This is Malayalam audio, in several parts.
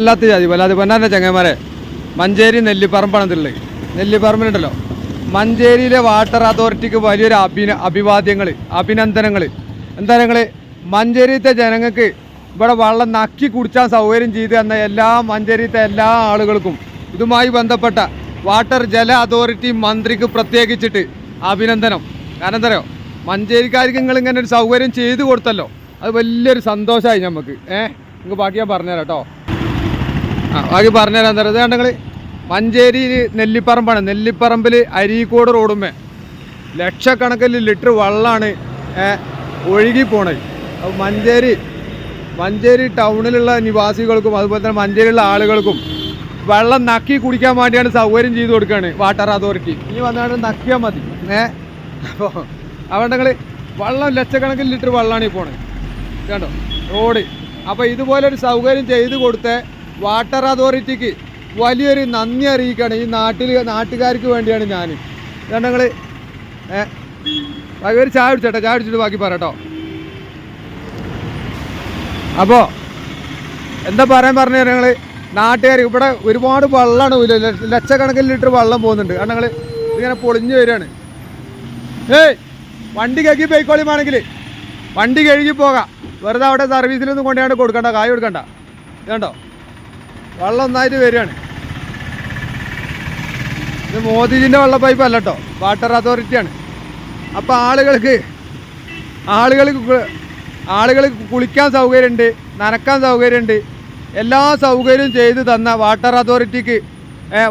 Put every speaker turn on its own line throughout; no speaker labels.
അല്ലാത്ത ജാതി വല്ലാതെ പൊന്നാന്റെ ചങ്ങന്മാരെ. മഞ്ചേരി നെല്ലിപ്പറമ്പാണ് ഇതുള്ളത് നെല്ലിപ്പറമ്പിലുണ്ടല്ലോ. മഞ്ചേരിയിലെ വാട്ടർ അതോറിറ്റിക്ക് വലിയൊരു അഭിന അഭിവാദ്യങ്ങൾ അഭിനന്ദനങ്ങൾ എന്താ ഞങ്ങൾ മഞ്ചേരിയിലത്തെ ജനങ്ങൾക്ക് ഇവിടെ വെള്ളം നക്കി കുടിച്ചാൻ സൗകര്യം ചെയ്തു തന്ന എല്ലാ മഞ്ചേരിത്തെ എല്ലാ ആളുകൾക്കും ഇതുമായി ബന്ധപ്പെട്ട വാട്ടർ ജല അതോറിറ്റി മന്ത്രിക്ക് പ്രത്യേകിച്ചിട്ട് അഭിനന്ദനം. കാരണം എന്താ മഞ്ചേരിക്കാർക്ക് നിങ്ങൾ ഇങ്ങനെ ഒരു സൗകര്യം ചെയ്തു കൊടുത്തല്ലോ. അത് വലിയൊരു സന്തോഷമായി നമുക്ക് ഏഹ് നിങ്ങൾക്ക് ബാക്കി ഞാൻ പറഞ്ഞുതരാം കേട്ടോ. ആ ബാക്കി പറഞ്ഞുതരാൻ തരാം ഞങ്ങൾ മഞ്ചേരി നെല്ലിപ്പറമ്പാണ്. നെല്ലിപ്പറമ്പിൽ അരീക്കോട് റോഡുമേ. ലക്ഷക്കണക്കിന് ലിറ്റർ വെള്ളമാണ് ഒഴുകി പോണത്. അപ്പോൾ മഞ്ചേരി മഞ്ചേരി ടൗണിലുള്ള നിവാസികൾക്കും അതുപോലെ തന്നെ മഞ്ചേരിയിലുള്ള ആളുകൾക്കും വെള്ളം നക്കി കുടിക്കാൻ വേണ്ടിയാണ് സൗകര്യം ചെയ്തു കൊടുക്കുകയാണ് വാട്ടർ അതോറിറ്റി. ഇനി വന്നാണ് നക്കിയാൽ മതി. ഏ? അപ്പോൾ അതുകൊണ്ടെങ്കിൽ വെള്ളം ലക്ഷക്കണക്കിന് ലിറ്റർ വെള്ളമാണ് ഈ പോണത്. കണ്ടോ? റോഡ്. അപ്പോൾ ഇതുപോലൊരു സൗകര്യം ചെയ്ത് കൊടുത്ത വാട്ടർ അതോറിറ്റിക്ക് വലിയൊരു നന്ദി അറിയിക്കുകയാണ്. ഈ നാട്ടിൽ നാട്ടുകാർക്ക് വേണ്ടിയാണ് ഞാൻ ഞങ്ങൾ ഏഹ് ഒരു ചായ കുടിച്ചോട്ടെ ചായ കുടിച്ചിട്ട് ബാക്കി പറയട്ടോ. അപ്പോൾ എന്താ പറയാൻ പറഞ്ഞു ഞങ്ങൾ നാട്ടുകാർ ഇവിടെ ഒരുപാട് വെള്ളമാണ് ലക്ഷക്കണക്കിന് ലിറ്റർ വെള്ളം പോകുന്നുണ്ട്. കാരണം ഞങ്ങൾ ഇങ്ങനെ പൊളിഞ്ഞു വരികയാണ്. ഏയ് വണ്ടി കഴുകി പോയിക്കോളിയുമാണെങ്കിൽ വണ്ടി കഴുകി പോകാം. വെറുതെ അവിടെ സർവീസിലൊന്നും കൊണ്ടുപോയി കൊടുക്കണ്ട. കായ് കൊടുക്കണ്ട. ഇതുണ്ടോ? വെള്ളം ഒന്നായിട്ട് വരികയാണ്. ഇത് മോദിജിന്റെ വെള്ള പൈപ്പ് അല്ല കേട്ടോ വാട്ടർ അതോറിറ്റിയാണ് അപ്പോൾ ആളുകൾക്ക് ആളുകൾക്ക് ആളുകൾ കുളിക്കാൻ സൗകര്യമുണ്ട് നനക്കാൻ സൗകര്യമുണ്ട്. എല്ലാ സൗകര്യവും ചെയ്തു തന്ന വാട്ടർ അതോറിറ്റിക്ക്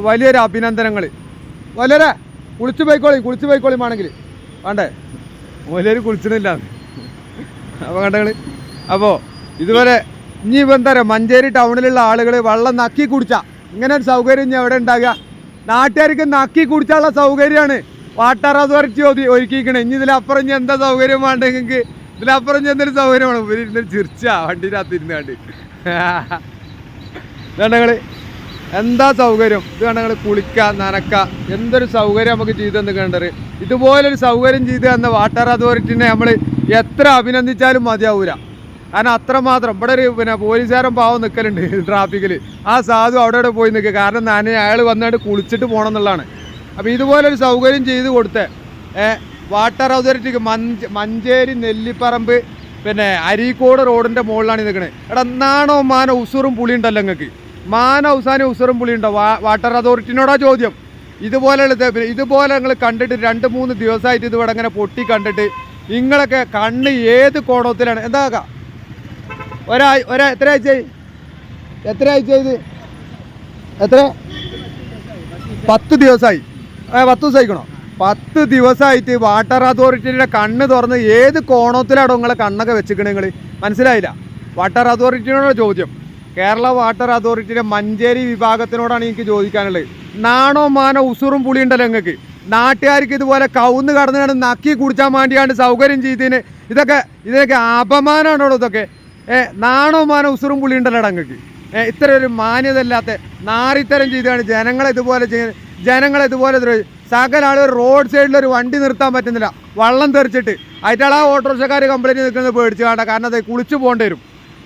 വലിയൊരു അഭിനന്ദനങ്ങൾ വളരെ കുളിച്ച് പോയിക്കോളി കുളിച്ച് പോയിക്കോളി ആണെങ്കിൽ വേണ്ടേ? വലിയൊരു കുളിച്ചിട്ടില്ല. അപ്പോൾ കണ്ടങ്ങൾ അപ്പോൾ ഇതുവരെ ഇനി എന്താ പറയുക? മഞ്ചേരി ടൗണിലുള്ള ആളുകൾ വെള്ളം നക്കി കുടിച്ചാൽ ഇങ്ങനെ ഒരു സൗകര്യം ഇനി എവിടെ ഉണ്ടാകുക? നാട്ടുകാർക്ക് നക്കി കുടിച്ചാലുള്ള സൗകര്യമാണ്. വാട്ടർ അതോറിറ്റി ഒതി ഒരുക്കിയിരിക്കണേ. ഇനി ഇതിലപ്പുറം ഇനി എന്താ സൗകര്യം വേണ്ട നിങ്ങൾക്ക്? ഇതിലപ്പുറം ഇനി എന്തൊരു സൗകര്യമാണ്? ഇവരിരുന്ന് ചിരിച്ച വണ്ടിയിനകത്ത് ഇരുന്നാണ്ട് ഇതുണ്ടങ്ങൾ എന്താ സൗകര്യം? ഇത് കണ്ടങ്ങൾ കുളിക്കുക നനക്കുക എന്തൊരു സൗകര്യം നമുക്ക് ചെയ്തു തന്നു കണ്ടത് ഇതുപോലൊരു സൗകര്യം ചെയ്തു തന്ന വാട്ടർ അതോറിറ്റിനെ നമ്മൾ എത്ര അഭിനന്ദിച്ചാലും മതിയാവൂല. കാരണം അത്രമാത്രം. ഇവിടെ ഒരു പിന്നെ പോലീസുകാരൻ പാവം നിൽക്കലുണ്ട് ട്രാഫിക്കിൽ ആ സാധു അവിടെ അവിടെ പോയി നിൽക്കുക കാരണം ഞാൻ അയാൾ വന്നിട്ട് കുളിച്ചിട്ട് പോകണം എന്നുള്ളതാണ്. അപ്പോൾ ഇതുപോലൊരു സൗകര്യം ചെയ്ത് കൊടുത്ത് വാട്ടർ അതോറിറ്റിക്ക് മഞ്ച് മഞ്ചേരി നെല്ലിപ്പറമ്പ് പിന്നെ അരീക്കോട് റോഡിന്റെ മുകളിലാണ് നിൽക്കുന്നത് എടാ എന്നാണോ മാന ഉസുറും പുളി ഉണ്ടല്ലോ നിങ്ങൾക്ക് മാന അവസാനം ഉസുറും പുളി ഉണ്ടോ വാട്ടർ അതോറിറ്റിനോടാ ചോദ്യം. ഇതുപോലെയുള്ള ഇത് ഇതുപോലെ നിങ്ങൾ കണ്ടിട്ട് രണ്ട് മൂന്ന് ദിവസമായിട്ട് ഇത് ഇവിടെ ഇങ്ങനെ പൊട്ടി കണ്ടിട്ട് നിങ്ങളൊക്കെ കണ്ണ് ഏത് കോണത്തിലാണ്? എന്താ കാക്ക? ഒരാ ഒരാ എത്ര ആഴ്ചയായി? എത്ര ആഴ്ചയായത്? എത്ര? പത്ത് ദിവസമായി. പത്ത് ദിവസമായിക്കണോ പത്ത് ദിവസമായിട്ട് വാട്ടർ അതോറിറ്റിയുടെ കണ്ണ് തുറന്ന് ഏത് കോണത്തിലാണോ നിങ്ങളെ കണ്ണൊക്കെ വെച്ചിക്കണേ നിങ്ങൾ മനസ്സിലായില്ല. വാട്ടർ അതോറിറ്റിയോടാണ് ചോദ്യം. കേരള വാട്ടർ അതോറിറ്റിയുടെ മഞ്ചേരി വിഭാഗത്തിനോടാണ് എനിക്ക് ചോദിക്കാനുള്ളത്. നാണോ മാനോ ഉസുറും പുളി ഉണ്ടല്ലോ നിങ്ങൾക്ക്? നാട്ടുകാർക്ക് ഇതുപോലെ കവുന്ന് കടന്നു കടന്ന് നക്കി കുടിച്ചാൻ വേണ്ടിയാണ് സൗകര്യം ചെയ്തതിന് ഇതൊക്കെ ഇതിനൊക്കെ അപമാനമാണോ ഇതൊക്കെ? നാണോ മാനോ ഉസുറും പുളി ഉണ്ടല്ലോ അങ്ങക്ക് ഇത്ര ഒരു മാന്യത ഇല്ലാത്ത നാറിത്തരം ചെയ്താണ് ജനങ്ങളെ ഇതുപോലെ ചെയ്യുന്നത് ജനങ്ങളെ ഇതുപോലെ സകല ആളുകൾ റോഡ് സൈഡിൽ ഒരു വണ്ടി നിർത്താൻ പറ്റുന്നില്ല. വള്ളം തെറിച്ചിട്ട്. അതിന്റെ ആ ഓട്ടോറിക്ഷക്കാർ കംപ്ലൈന്റ് നിൽക്കുന്നത് പേടിച്ച് വേണ്ട കാരണം അത് കുളിച്ച് പോകേണ്ടി വരും.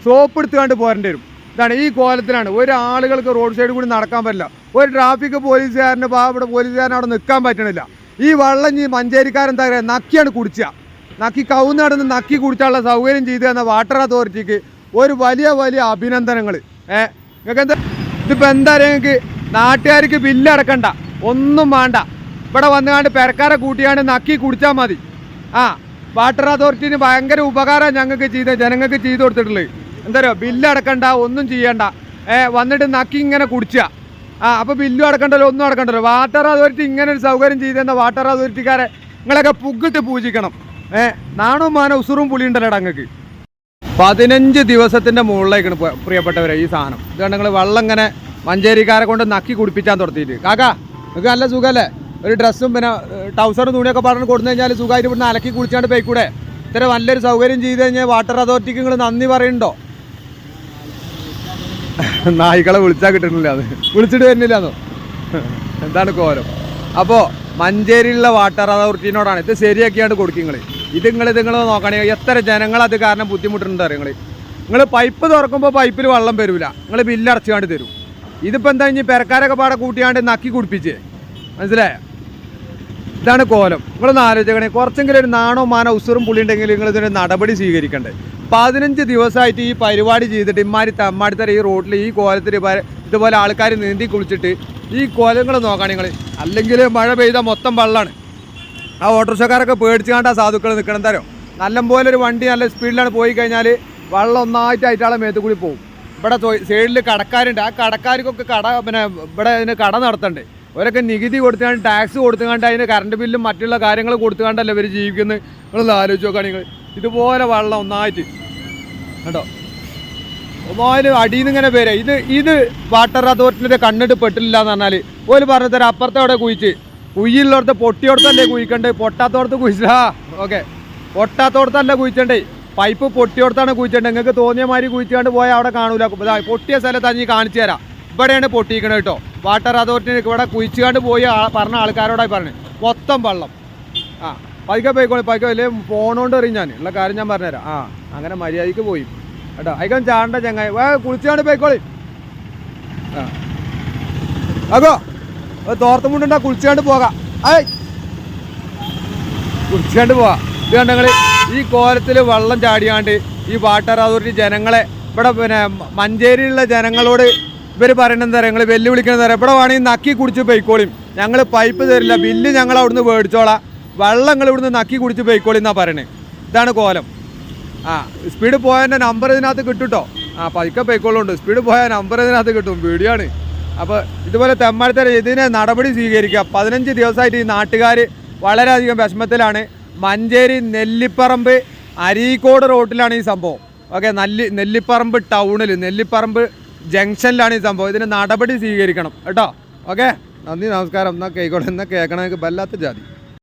സോപ്പ് എടുത്തുകൊണ്ട് പോരേണ്ടി വരും. ഇതാണ് ഈ കോലത്തിലാണ്. ഒരു ആളുകൾക്ക് റോഡ് സൈഡിൽ കൂടി നടക്കാൻ പറ്റില്ല. ഒരു ട്രാഫിക് പോലീസുകാരന് പാവപ്പെട്ട പോലീസുകാരൻ അവിടെ നിൽക്കാൻ പറ്റണില്ല. ഈ വള്ളം ഈ മഞ്ചേരിക്കാരൻ എന്താ പറയുക? നക്കിയാണ് കുടിച്ചുക നക്കി കവുന്ന് നടന്ന് നക്കി കുടിച്ചാനുള്ള സൗകര്യം ചെയ്തു തന്ന വാട്ടർ അതോറിറ്റിക്ക് ഒരു വലിയ വലിയ അഭിനന്ദനങ്ങൾ ഏഹ് നിങ്ങൾക്ക് എന്താ ഇതിപ്പോൾ എന്താ പറയുക നിങ്ങൾക്ക് നാട്ടുകാർക്ക് ബില്ലടക്കണ്ട ഒന്നും വേണ്ട. ഇവിടെ വന്നുകൊണ്ട് പെരക്കാരെ കൂട്ടിയാണ്ട് നക്കി കുടിച്ചാൽ മതി. ആ വാട്ടർ അതോറിറ്റിന് ഭയങ്കര ഉപകാരം ഞങ്ങൾക്ക് ചെയ്ത് ജനങ്ങൾക്ക് ചെയ്തു കൊടുത്തിട്ടുള്ളത്. എന്താ പറയുക ബില്ലടക്കണ്ട ഒന്നും ചെയ്യണ്ട. ഏ വന്നിട്ട് നക്കി ഇങ്ങനെ കുടിച്ചുക ആ അപ്പോൾ ബില്ലും അടക്കണ്ടല്ലോ ഒന്നും അടക്കണ്ടല്ലോ. വാട്ടർ അതോറിറ്റി ഇങ്ങനെ ഒരു സൗകര്യം ചെയ്തെന്ന വാട്ടർ അതോറിറ്റിക്കാരെ നിങ്ങളൊക്കെ പുകിട്ട് പൂജിക്കണം. ഏ നാണോ മാനോ ഉസുറും ഉണ്ടല്ലേടാ അങ്ങക്ക്? പതിനഞ്ച് ദിവസത്തിന്റെ മുകളിലേക്കാണ് പ്രിയപ്പെട്ടവരെ ഈ സാധനം. ഇതുകൊണ്ട് നിങ്ങൾ വെള്ളം ഇങ്ങനെ മഞ്ചേരിക്കാരെ കൊണ്ട് നക്കി കുടിപ്പിച്ചാൻ തുടത്തിയിട്ട്. കാക്കാ നിങ്ങൾക്ക് നല്ല സുഖമല്ലേ ഒരു ഡ്രസ്സും പിന്നെ ടൗസറും തുണിയൊക്കെ പറഞ്ഞ് കൊടുത്തു കഴിഞ്ഞാൽ സുഖമായിട്ട് ഇവിടുന്ന് അലക്കി കുളിച്ചാണ്ട് പോയിക്കൂടെ? ഇത്ര നല്ലൊരു സൗകര്യം ചെയ്ത് കഴിഞ്ഞാൽ വാട്ടർ അതോറിറ്റിക്ക് നിങ്ങൾ നന്ദി പറയുന്നുണ്ടോ നായ്ക്കളെ വിളിച്ചാൽ കിട്ടുന്നില്ല അത്. വിളിച്ചിട്ട് വരുന്നില്ല അതോ? എന്താണ് കോരം അപ്പോൾ മഞ്ചേരിയിലുള്ള വാട്ടർ അതോറിറ്റിനോടാണ്. ഇത് ശരിയാക്കിയാണ്ട് കൊടുക്കും നിങ്ങൾ ഇത് നിങ്ങൾ ഇത് നിങ്ങൾ നോക്കണേ. എത്ര ജനങ്ങൾ അത് കാരണം ബുദ്ധിമുട്ടുണ്ടോ നിങ്ങൾ നിങ്ങൾ പൈപ്പ് തുറക്കുമ്പോൾ പൈപ്പിൽ വെള്ളം വരില്ല നിങ്ങൾ ബില്ലടച്ചുകൊണ്ട് തരും. ഇതിപ്പോൾ എന്താ ഇനി പെരക്കാരൊക്കെ പാടെ കൂട്ടിയാണ്ട് നക്കി കുടിപ്പിച്ചേ? മനസ്സിലായ? ഇതാണ് കോലം. നിങ്ങളൊന്ന് ആലോചിക്കണേ കുറച്ചെങ്കിലും ഒരു നാണോ മാനോ ഉസുറും പുള്ളി ഉണ്ടെങ്കിൽ നിങ്ങൾ ഇതിന് നടപടി സ്വീകരിക്കണ്ടേ. പതിനഞ്ച് ദിവസമായിട്ട് ഈ പരിപാടി ചെയ്തിട്ട് ഇമാരി തമ്മാടിത്തര ഈ റോഡിൽ ഈ കോലത്തിൽ ഇതുപോലെ ആൾക്കാർ നീന്തി കുളിച്ചിട്ട് ഈ കോലങ്ങൾ നോക്കണം നിങ്ങൾ അല്ലെങ്കിൽ മഴ പെയ്താൽ മൊത്തം വെള്ളമാണ് ആ ഓട്ടോറിക്ഷക്കാരൊക്കെ പേടിച്ചുകൊണ്ട് ആ സാധുക്കൾ നിൽക്കണം തരോ നല്ലപോലെ ഒരു വണ്ടി നല്ല സ്പീഡിലാണ് പോയി കഴിഞ്ഞാൽ വെള്ളം ഒന്നായിട്ട് ആയിട്ടാളെ മേത്ത് കൂടി പോകും ഇവിടെ സൈഡിൽ കടക്കാരുണ്ട്. ആ കടക്കാർക്കൊക്കെ കട പിന്നെ ഇവിടെ അതിന് കട നടത്തണ്ടേ. അവരൊക്കെ നികുതി കൊടുത്തുകൊണ്ട് ടാക്സ് കൊടുത്തുകൊണ്ട് അതിന് കറണ്ട് ബില്ലും മറ്റുള്ള കാര്യങ്ങൾ കൊടുത്തുകൊണ്ടല്ലേ ഇവർ ജീവിക്കുന്നത് നിങ്ങളൊന്ന് ആലോചിച്ച് നോക്കുക നിങ്ങൾ ഇതുപോലെ വെള്ളം ഒന്നായിട്ട്. കേട്ടോ ഒന്നായാലും അടിയിൽ നിന്ന് ഇങ്ങനെ ഇത് ഇത് വാട്ടർ അതോറിറ്റിയുടെ കണ്ണിട്ട് പെട്ടില്ല എന്ന് പറഞ്ഞാൽ ഓൽ പറഞ്ഞു തരാം. അപ്പുറത്തെ അവിടെ കുഴിച്ച്. കുയ്യിലുള്ളടത്ത് പൊട്ടിയോടത്തല്ലേ കുഴിക്കണ്ടേ? പൊട്ടാത്തോടത്ത് കുഴിച്ചാ ഓക്കെ. പൊട്ടാത്തോടത്തല്ല കുഴിച്ചണ്ടേ. പൈപ്പ് പൊട്ടിയോടത്താണ് കുഴിച്ചേണ്ടത് നിങ്ങൾക്ക് തോന്നിയ മാതിരി കുഴിച്ചാണ്ട് പോയാൽ അവിടെ കാണൂല. പൊട്ടിയ സ്ഥലത്ത് അഞ്ഞ് കാണിച്ചു തരാം. ഇവിടെയാണ് പൊട്ടിയിരിക്കണത് കേട്ടോ. വാട്ടർ അതോറിറ്റി ഇവിടെ കുഴിച്ചുകൊണ്ട് പോയി പറഞ്ഞ ആൾക്കാരോടായി പറഞ്ഞു. മൊത്തം വെള്ളം. ആ പൈക്ക പോയിക്കോളി പൈക്ക വലിയ ഫോണോണ്ട് എറിയും ഞാൻ ഉള്ള കാര്യം ഞാൻ പറഞ്ഞുതരാം. ആ അങ്ങനെ മര്യാദയ്ക്ക് പോയി. കേട്ടോ അയക്കാൻ ചാണ്ട ചങ്ങായി. വേ കുളിച്ചാണ്ട് പോയിക്കോളി. ആ. അകോ. തോർത്തുമുണ്ടാ കുളിച്ചാണ്ട് പോകാം. ഏയ് കുളിച്ചാണ്ട് പോവാം ഇത് കണ്ടങ്ങൾ ഈ കോലത്തിൽ വെള്ളം ചാടിയാണ്ട് ഈ വാട്ടർ അതോറിറ്റി ജനങ്ങളെ ഇവിടെ പിന്നെ മഞ്ചേരിയിലുള്ള ജനങ്ങളോട് ഇവർ പറയണത് തരാം ഞങ്ങൾ വെല്ലുവിളിക്കണം തരാം ഇവിടെ വേണമെങ്കിൽ നക്കി കുടിച്ച് പോയിക്കോളിയും ഞങ്ങൾ പൈപ്പ് തരില്ല ബില്ല് ഞങ്ങൾ അവിടുന്ന് മേടിച്ചോളാം. വെള്ളം ഞങ്ങൾ ഇവിടുന്ന് നക്കി കുടിച്ച് പോയിക്കോളി എന്നാണ് പറയണേ. ഇതാണ് കോലം. ആ സ്പീഡ് പോയതിന്റെ നമ്പർ ഇതിനകത്ത് കിട്ടുട്ടോ? ആ പതുക്കെ പോയിക്കോളുണ്ട് സ്പീഡ് പോയ നമ്പർ ഇതിനകത്ത് കിട്ടും. വീഡിയോയാണ് അപ്പോൾ ഇതുപോലെ തെമ്മാഴത്തര ഇതിനെ നടപടി സ്വീകരിക്കുക. പതിനഞ്ച് ദിവസമായിട്ട് ഈ നാട്ടുകാർ വളരെയധികം വിഷമത്തിലാണ്. മഞ്ചേരി നെല്ലിപ്പറമ്പ് അരീക്കോട് റോട്ടിലാണ് ഈ സംഭവം. ഓക്കെ നെല്ലി നെല്ലിപ്പറമ്പ് ടൗണിൽ നെല്ലിപ്പറമ്പ് ജംഗ്ഷനിലാണ് ഈ സംഭവം. ഇതിന് നടപടി സ്വീകരിക്കണം. കേട്ടോ? ഓക്കെ? നന്ദി നമസ്കാരം. എന്നാൽ കേൾക്കോട്ടെ എന്നാൽ കേൾക്കണമെങ്കിൽ വല്ലാത്ത ജാതി.